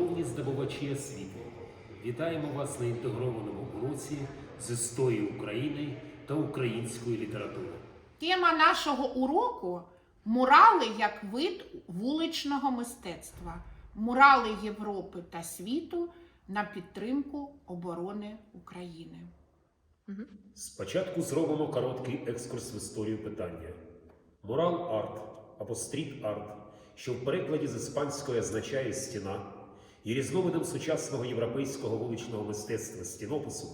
Шановні здобувачі освіти, вітаємо вас на інтегрованому уроці з історії України та української літератури. Тема нашого уроку мурали як вид вуличного мистецтва, мурали Європи та світу на підтримку оборони України. Спочатку зробимо короткий екскурс в історію питання. Мурал арт або стріт арт, що в перекладі з іспанської означає стіна, є різновидом сучасного європейського вуличного мистецтва стінопису,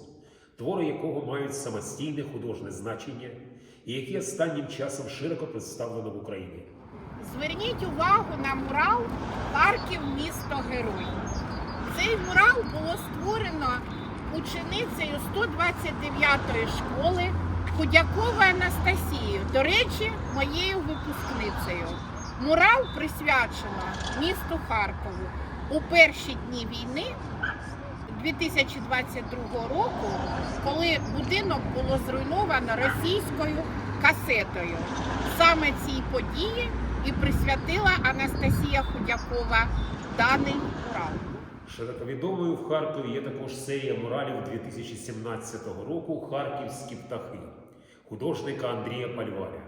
твори якого мають самостійне художнє значення і які останнім часом широко представлено в Україні. Зверніть увагу на мурал Харків місто Герой. Цей мурал було створено ученицею 129-ї школи Худяковою Анастасією, до речі, моєю випускницею. Мурал присвячено місту Харкову у перші дні війни 2022 року, коли будинок було зруйновано російською касетою. Саме цій події і присвятила Анастасія Худякова даний мурал. Широковідомою в Харкові є також серія муралів 2017 року Харківські птахи художника Андрія Пальваря.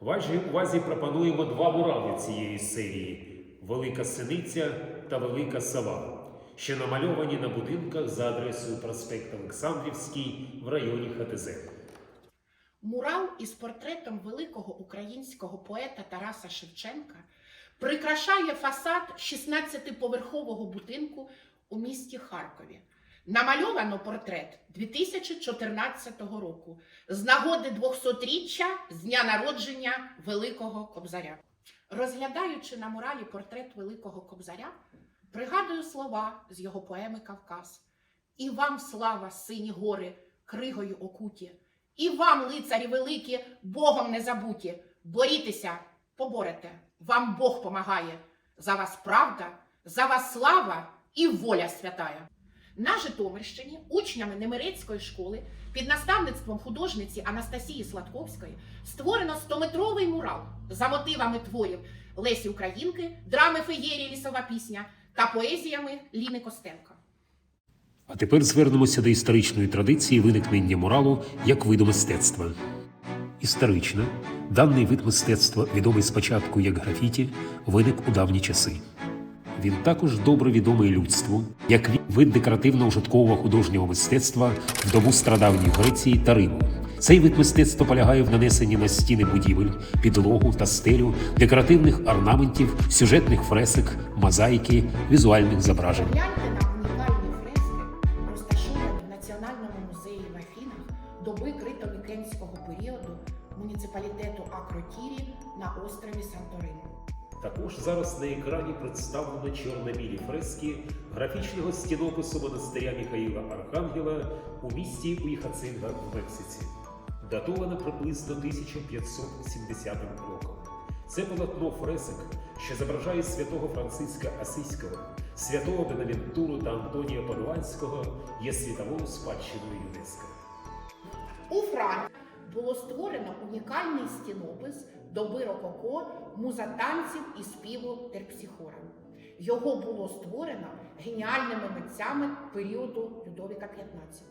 Вашій увазі пропонуємо два мурали цієї серії Велика Синиця та Велика Сова, що намальовані на будинках за адресою проспект Олександрівський в районі ХТЗ. Мурал із портретом великого українського поета Тараса Шевченка прикрашає фасад 16-поверхового будинку у місті Харкові. Намальовано портрет 2014 року з нагоди 200-річчя з дня народження Великого Кобзаря. Розглядаючи на муралі портрет Великого Кобзаря, пригадую слова з його поеми Кавказ. І вам слава, сині гори, кригою окуті, і вам, лицарі великі, Богом не забуті. Борітеся, поборете, вам Бог помагає. За вас правда, за вас слава і воля святая. На Житомирщині учнями Немирецької школи під наставництвом художниці Анастасії Сладковської створено 100-метровий мурал за мотивами творів Лесі Українки, драми Феєрії Лісова пісня та поезіями Ліни Костенко. А тепер звернемося до історичної традиції виникнення муралу як виду мистецтва. Історично, даний вид мистецтва, відомий спочатку як графіті, виник у давні часи. Він також добре відомий людству як вид декоративно-ужиткового художнього мистецтва в добу страдавньої Греції та Риму. Цей вид мистецтва полягає в нанесенні на стіни будівель, підлогу та стелю, декоративних орнаментів, сюжетних фресок, мозаїки, візуальних зображень. Гляньте на унікальні фрески, розташовані в Національному музеї в Афінах доби крито-мікенського періоду муніципалітету Акротірі на острові Санторини. Також зараз на екрані представлено чорно-білі фрески графічного стінопису монастиря Михаїла Архангела у місті Уїхацинга в Мексиці, датовано приблизно 1570 роком. Це полотно фресок, що зображає святого Франциска Асиського, святого Бенавентуру та Антонія Падуанського, є світовою спадщиною ЮНЕСКО. У Франції було створено унікальний стінопис доби Рококо муза танців і співу Терпсіхора. Його було створено геніальними митцями періоду Людовіка XV.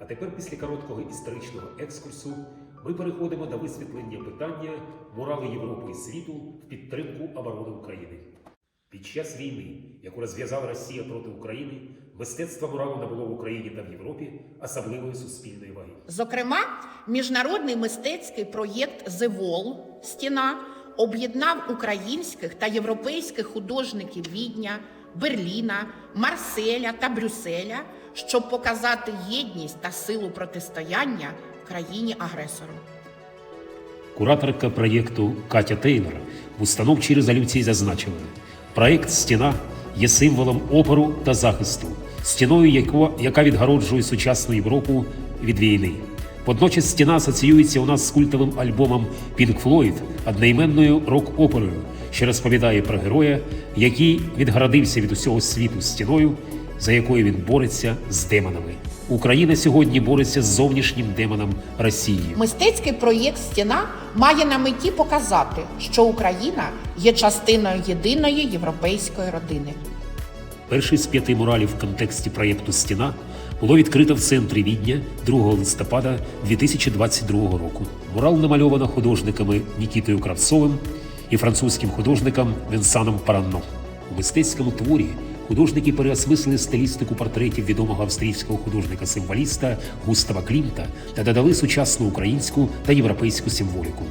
А тепер, після короткого історичного екскурсу, ми переходимо до висвітлення питання морали Європи і світу в підтримку оборони України. Під час війни, яку розв'язала Росія проти України, мистецтво моралу набуло в Україні та в Європі особливої суспільної ваги. Зокрема, міжнародний мистецький проєкт The Wall Стіна об'єднав українських та європейських художників Відня, Берліна, Марселя та Брюсселя, щоб показати єдність та силу протистояння країні-агресору. Кураторка проєкту Катя Тейлор в установчій резолюції зазначила, проєкт Стіна є символом опору та захисту, стіною, яко- яка відгороджує сучасну Європу від війни. Водночас стіна асоціюється у нас з культовим альбомом Pink Floyd, одноіменною рок-оперою, що розповідає про героя, який відгородився від усього світу стіною, за якою він бореться з демонами. Україна сьогодні бореться з зовнішнім демоном Росії. Мистецький проєкт Стіна має на меті показати, що Україна є частиною єдиної європейської родини. Перший з п'яти муралів в контексті проєкту Стіна було відкрито в центрі Відня 2 листопада 2022 року. Мурал намальовано художниками Нікітою Кравцовим і французьким художником Венсаном Паранно. У мистецькому творі художники переосмислили стилістику портретів відомого австрійського художника-символіста Густава Клімта та додали сучасну українську та європейську символіку.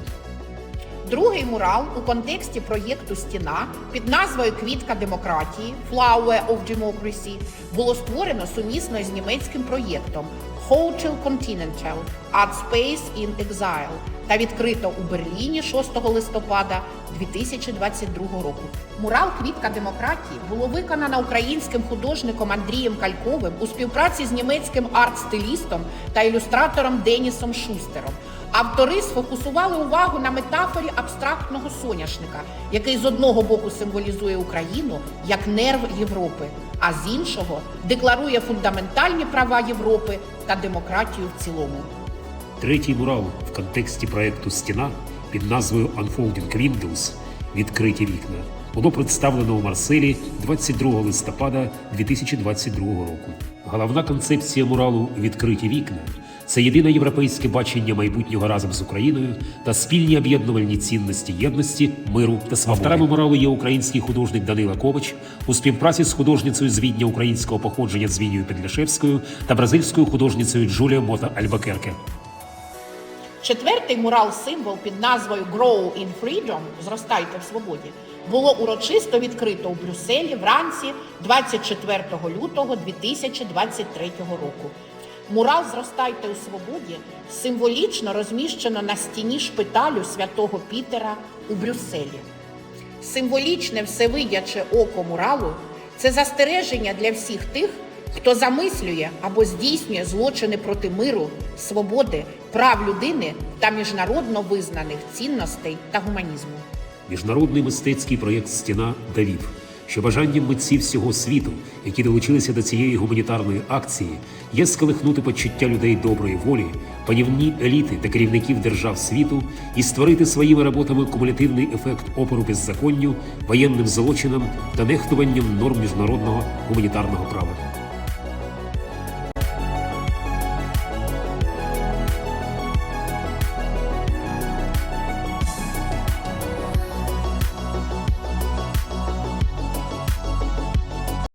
Другий мурал у контексті проєкту Стіна під назвою Квітка демократії Flower of Democracy було створено сумісно з німецьким проєктом Hotel Continental Art Space in Exile та відкрито у Берліні 6 листопада 2022 року. Мурал Квітка демократії було виконано українським художником Андрієм Кальковим у співпраці з німецьким арт-стилістом та ілюстратором Денісом Шустером. Автори сфокусували увагу на метафорі абстрактного соняшника, який з одного боку символізує Україну як нерв Європи, а з іншого декларує фундаментальні права Європи та демократію в цілому. Третій мурал в контексті проекту Стіна під назвою Unfolding Windows Відкриті вікна було представлено у Марселі 22 листопада 2022 року. Головна концепція муралу Відкриті вікна це єдине європейське бачення майбутнього разом з Україною та спільні об'єднувальні цінності єдності, миру та свободи. Авторами муралу є український художник Данила Ковач у співпраці з художницею з Відня українського походження Звінію Педляшевською та бразильською художницею Джуліо Мота Альбакерке. Четвертий мурал-символ під назвою Grow in Freedom Зростайте в свободі було урочисто відкрито у Брюсселі вранці 24 лютого 2023 року. Мурал Зростайте у свободі символічно розміщено на стіні шпиталю святого Пітера у Брюсселі. Символічне всевидяче око муралу це застереження для всіх тих, хто замислює або здійснює злочини проти миру, свободи, прав людини та міжнародно визнаних цінностей та гуманізму. Міжнародний мистецький проєкт Стіна довів, що бажанням митців всього світу, які долучилися до цієї гуманітарної акції, є сколихнути почуття людей доброї волі, панівні еліти та керівників держав світу і створити своїми роботами кумулятивний ефект опору беззаконню, воєнним злочинам та нехтуванням норм міжнародного гуманітарного права.